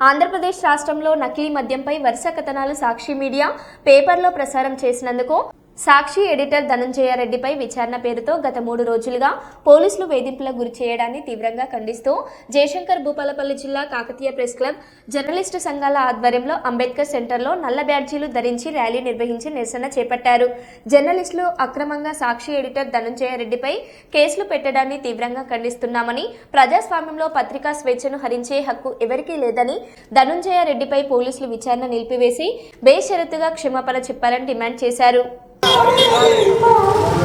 ఆంధ్రప్రదేశ్ రాష్ట్రంలో నకిలీ మద్యంపై వరుస కథనాలు సాక్షి మీడియా పేపర్లో ప్రసారం చేసినందుకు సాక్షి ఎడిటర్ ధనంజయ రెడ్డిపై విచారణ పేరుతో గత మూడు రోజులుగా పోలీసులు వేధింపులకు గురి చేయడాన్ని తీవ్రంగా ఖండిస్తూ జయశంకర్ భూపాలపల్లి జిల్లా కాకతీయ ప్రెస్ క్లబ్ జర్నలిస్టు సంఘాల ఆధ్వర్యంలో అంబేద్కర్ సెంటర్లో నల్ల బ్యాడ్జీలు ధరించి ర్యాలీ నిర్వహించి నిరసన చేపట్టారు. జర్నలిస్టులు అక్రమంగా సాక్షి ఎడిటర్ ధనంజయ రెడ్డిపై కేసులు పెట్టడాన్ని తీవ్రంగా ఖండిస్తున్నామని ప్రజాస్వామ్యంలో పత్రికా స్వేచ్ఛను హరించే హక్కు ఎవరికీ లేదని ధనుంజయ రెడ్డిపై పోలీసులు విచారణ నిలిపివేసి బేషరతుగా క్షమాపణ చెప్పాలని డిమాండ్ చేశారు. Beli di.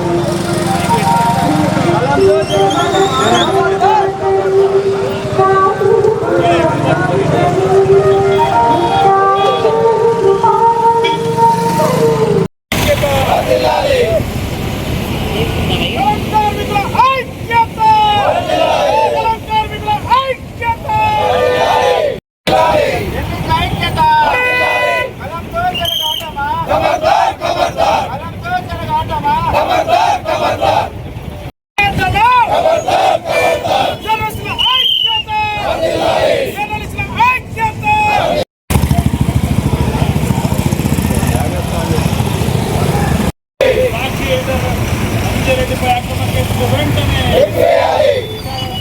అక్రమ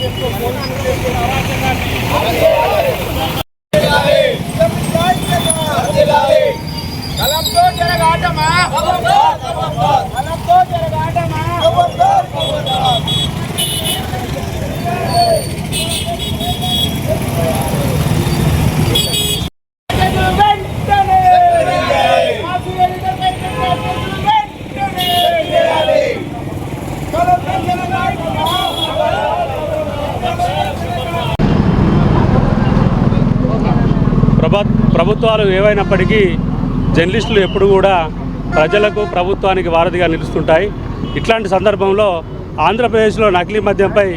కేసులు వెంటనే పోలీసులు చేస్తున్న అరాచకాన్ని కలంతో జరగాటమా కలంతో జరగాటమా వెంటనే సాక్షి ఎడిటర్పై కేసులు వెంటనే కలంతో జరగాటమా ప్రభ ప్రభుత్వాలు ఏవైనప్పటికీ జర్నలిస్టులు ఎప్పుడు కూడా ప్రజలకు ప్రభుత్వానికి వారధిగా నిలుస్తుంటాయి. ఇట్లాంటి సందర్భంలో ఆంధ్రప్రదేశ్లో నకిలీ మద్యంపై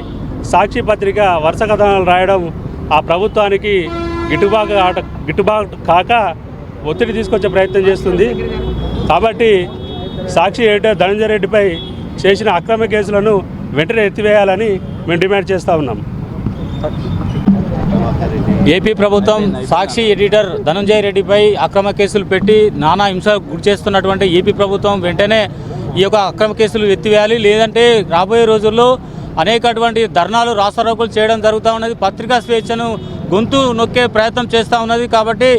సాక్షి పత్రిక వరుస కథనాలు రాయడం ఆ ప్రభుత్వానికి గిట్టుబాటు ఆట గిట్టుబాటు కాక ఒత్తిడి తీసుకొచ్చే ప్రయత్నం చేస్తుంది. కాబట్టి సాక్షి ఎడిటర్ ధనంజయ రెడ్డిపై చేసిన అక్రమ కేసులను వెంటనే ఎత్తివేయాలని మేము డిమాండ్ చేస్తూ ఉన్నాం. ఏపీ ప్రభుత్వం సాక్షి ఎడిటర్ ధనంజయ రెడ్డిపై అక్రమ కేసులు పెట్టి నానా హింస గురి చేస్తున్నటువంటి ఏపీ ప్రభుత్వం వెంటనే ఈ యొక్క అక్రమ కేసులు ఎత్తివేయాలి. లేదంటే రాబోయే రోజుల్లో అనేకటువంటి ధర్నాలు రాస్తారోకులు చేయడం జరుగుతూ ఉన్నది. పత్రికా స్వేచ్ఛను గొంతు నొక్కే ప్రయత్నం చేస్తూ ఉన్నది కాబట్టి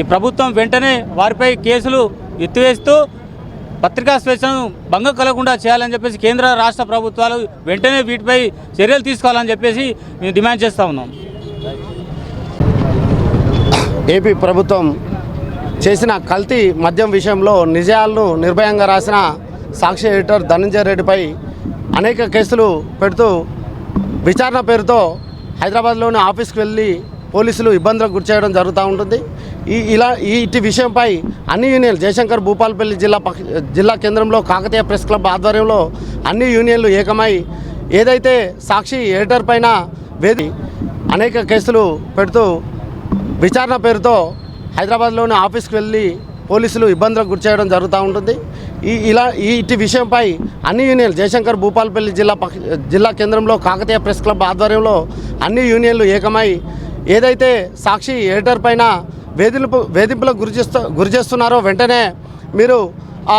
ఈ ప్రభుత్వం వెంటనే వారిపై కేసులు ఎత్తివేస్తూ పత్రికా స్వేచ్ఛను భంగం కలగకుండా చేయాలని చెప్పేసి కేంద్ర రాష్ట్ర ప్రభుత్వాలు వెంటనే వీటిపై చర్యలు తీసుకోవాలని చెప్పేసి మేము డిమాండ్ చేస్తూ ఉన్నాం. ఏపీ ప్రభుత్వం చేసిన కల్తీ మద్యం విషయంలో నిజాలను నిర్భయంగా రాసిన సాక్షి ఎడిటర్ ధనంజయ రెడ్డిపై అనేక కేసులు పెడుతూ విచారణ పేరుతో హైదరాబాద్లోని ఆఫీస్కి వెళ్ళి పోలీసులు ఇబ్బందులకు గురి చేయడం జరుగుతూ ఉంటుంది. ఈ ఇలా ఈ ఇటు విషయంపై అన్ని యూనియన్లు జయశంకర్ భూపాలపల్లి జిల్లా పక్ష జిల్లా కేంద్రంలో కాకతీయ ప్రెస్ క్లబ్ ఆధ్వర్యంలో అన్ని యూనియన్లు ఏకమై ఏదైతే సాక్షి ఎడిటర్ పైన వేది అనేక కేసులు పెడుతూ విచారణ పేరుతో హైదరాబాద్లోని ఆఫీస్కి వెళ్ళి పోలీసులు ఇబ్బందులకు గురి చేయడం జరుగుతూ ఉంటుంది. ఈ ఇలా ఈ ఇటు విషయంపై అన్ని యూనియన్లు జయశంకర్ భూపాలపల్లి జిల్లా పక్ష జిల్లా కేంద్రంలో కాకతీయ ప్రెస్ క్లబ్ ఆధ్వర్యంలో అన్ని యూనియన్లు ఏకమై ఏదైతే సాక్షి ఎడిటర్ పైన వేధింపు వేధింపులకు గురి చేస్తూ గురి చేస్తున్నారో వెంటనే మీరు ఆ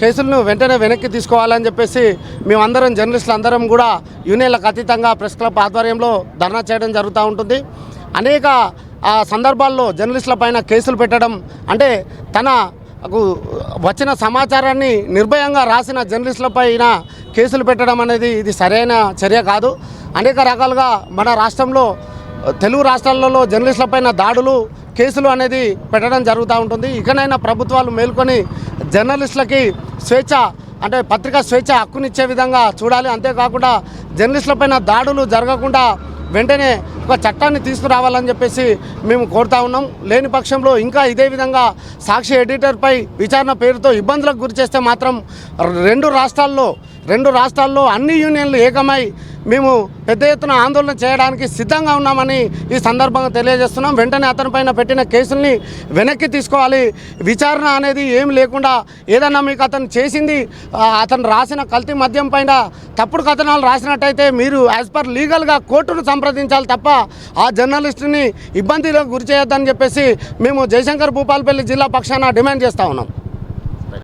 కేసులను వెంటనే వెనక్కి తీసుకోవాలని చెప్పేసి మేమందరం జర్నలిస్టులు అందరం కూడా యూనియన్లకు అతీతంగా ప్రెస్ క్లబ్ ఆధ్వర్యంలో ధర్నా చేయడం జరుగుతూ ఉంటుంది. అనేక ఆ సందర్భాల్లో జర్నలిస్టుల పైన కేసులు పెట్టడం అంటే తన వచ్చిన సమాచారాన్ని నిర్భయంగా రాసిన జర్నలిస్టుల పైన కేసులు పెట్టడం అనేది ఇది సరైన చర్య కాదు. అనేక రకాలుగా మన రాష్ట్రంలో తెలుగు రాష్ట్రాలలో జర్నలిస్టులపైన దాడులు కేసులు అనేది పెట్టడం జరుగుతూ ఉంటుంది. ఇకనైనా ప్రభుత్వాలు మేల్కొని జర్నలిస్టులకి స్వేచ్ఛ అంటే పత్రికా స్వేచ్ఛ హక్కునిచ్చే విధంగా చూడాలి. అంతేకాకుండా జర్నలిస్టులపైన దాడులు జరగకుండా వెంటనే ఒక చట్టాన్ని తీసుకురావాలని చెప్పేసి మేము కోరుతా ఉన్నాం. లేని పక్షంలో ఇంకా ఇదే విధంగా సాక్షి ఎడిటర్పై విచారణ పేరుతో ఇబ్బందులకు గురి చేస్తే మాత్రం రెండు రాష్ట్రాల్లో రెండు రాష్ట్రాల్లో అన్ని యూనియన్లు ఏకమై మేము పెద్ద ఎత్తున ఆందోళన చేయడానికి సిద్ధంగా ఉన్నామని ఈ సందర్భంగా తెలియజేస్తున్నాం. వెంటనే అతనిపైన పెట్టిన కేసుల్ని వెనక్కి తీసుకోవాలి. విచారణ అనేది ఏం లేకుండా ఏదన్నా మీకు అతను చేసింది అతను రాసిన కల్తీ మద్యం పైన తప్పుడు కథనాలు రాసినట్టయితే మీరు యాజ్ పర్ లీగల్గా కోర్టును సంప్రదించాలి తప్ప ఆ జర్నలిస్టుని ఇబ్బందిలో గురి చేయొద్దని చెప్పేసి మేము జయశంకర్ భూపాలపల్లి జిల్లా పక్షాన డిమాండ్ చేస్తూ ఉన్నాం.